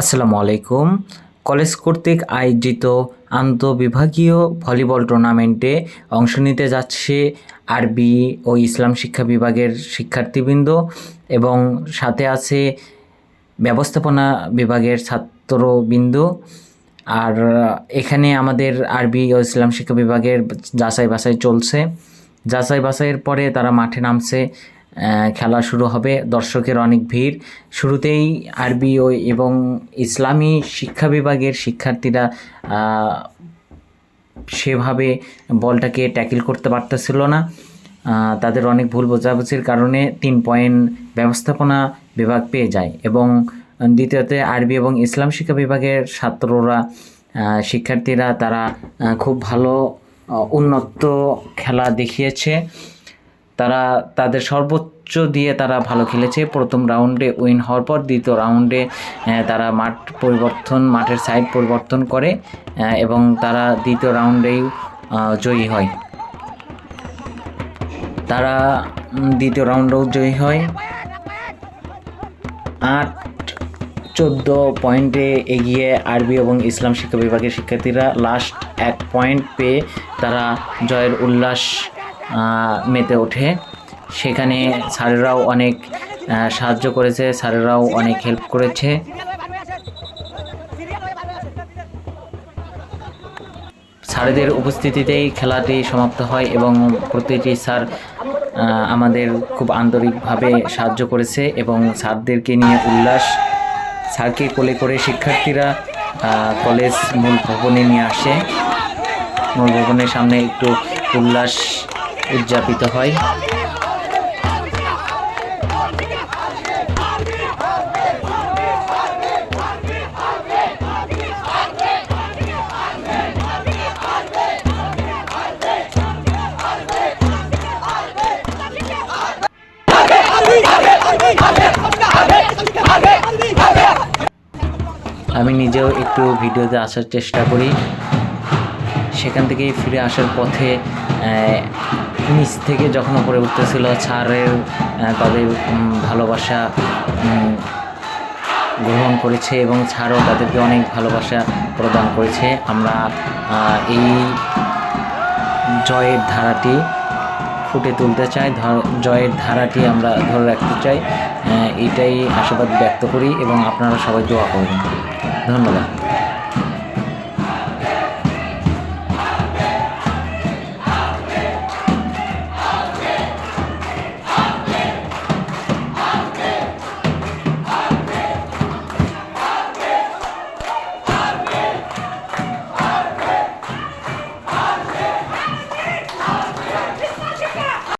আসসালামু আলাইকুম। কলেজ কর্তৃক আয়োজিত আন্তঃবিভাগীয় ভলিবল টুর্নামেন্টে অংশ নিতে যাচ্ছে আরবি ও ইসলাম শিক্ষা বিভাগের শিক্ষার্থীবৃন্দ এবং সাথে আছে ব্যবস্থাপনা বিভাগের ছাত্রবৃন্দ। আর এখানে আমাদের আরবি ও ইসলাম শিক্ষা বিভাগের যাচাই বাছাই চলছে। যাচাই বাছাইয়ের পরে তারা মাঠে নামছে খেলা শুরু হবে। দর্শকের অনেক ভিড়। শুরুতেই আরবি ও এবং ইসলামী শিক্ষা বিভাগের শিক্ষার্থীরা সেভাবে বলটাকে ট্যাকেল করতে পারতেছিল না। তাদের অনেক ভুল বোঝাবুঝির কারণে তিন পয়েন্ট ব্যবস্থাপনা বিভাগ পেয়ে যায় এবং দ্বিতীয়তে আরবি এবং ইসলাম শিক্ষা বিভাগের ছাত্ররা শিক্ষার্থীরা তারা খুব ভালো উন্নত খেলা দেখিয়েছে। তারা তাদের সর্বোচ্চ দিয়ে তারা ভালো খেলেছে। প্রথম রাউন্ডে উইন হওয়ার পর দ্বিতীয় রাউন্ডে তারা মাঠ পরিবর্তন, মাঠের সাইড পরিবর্তন করে এবং তারা দ্বিতীয় রাউন্ডেই জয়ী হয়। তারা দ্বিতীয় রাউন্ডেও জয়ী হয়। আট, চোদ্দ পয়েন্টে এগিয়ে আরবি এবং ইসলাম শিক্ষা বিভাগের শিক্ষার্থীরা লাস্ট এক পয়েন্ট পেয়ে তারা জয়ের উল্লাস মেতে ওঠে। সেখানে স্যারেরাও অনেক সাহায্য করেছে, স্যারেরাও অনেক হেল্প করেছে। স্যারেদের উপস্থিতিতেই খেলাটি সমাপ্ত হয় এবং প্রতিটি স্যার আমাদের খুব আন্তরিকভাবে সাহায্য করেছে এবং স্যারদেরকে নিয়ে উল্লাস। স্যারকে কোলে করে শিক্ষার্থীরা কলেজ মূল ভবনে নিয়ে আসে। মূল ভবনের সামনে একটু উল্লাস উদযাপিত হয়। আমি নিজেও একটু ভিডিওতে আসার চেষ্টা করি। সেখান থেকেই ফিরে আসার পথে নিচ থেকে যখন উপরে উঠতেছিল ছাড়ের তাদের ভালোবাসা গ্রহণ করেছে এবং ছাড়ও তাদেরকে অনেক ভালোবাসা প্রদান করেছে, আমরা এই জয়ের ধারাটি ফুটে তুলতে চাই জয়ের ধারাটি আমরা ধরে রাখতে চাই এটাই আশাবাদ ব্যক্ত করি এবং আপনারা সবাই দোয়া করবেন। ধন্যবাদ।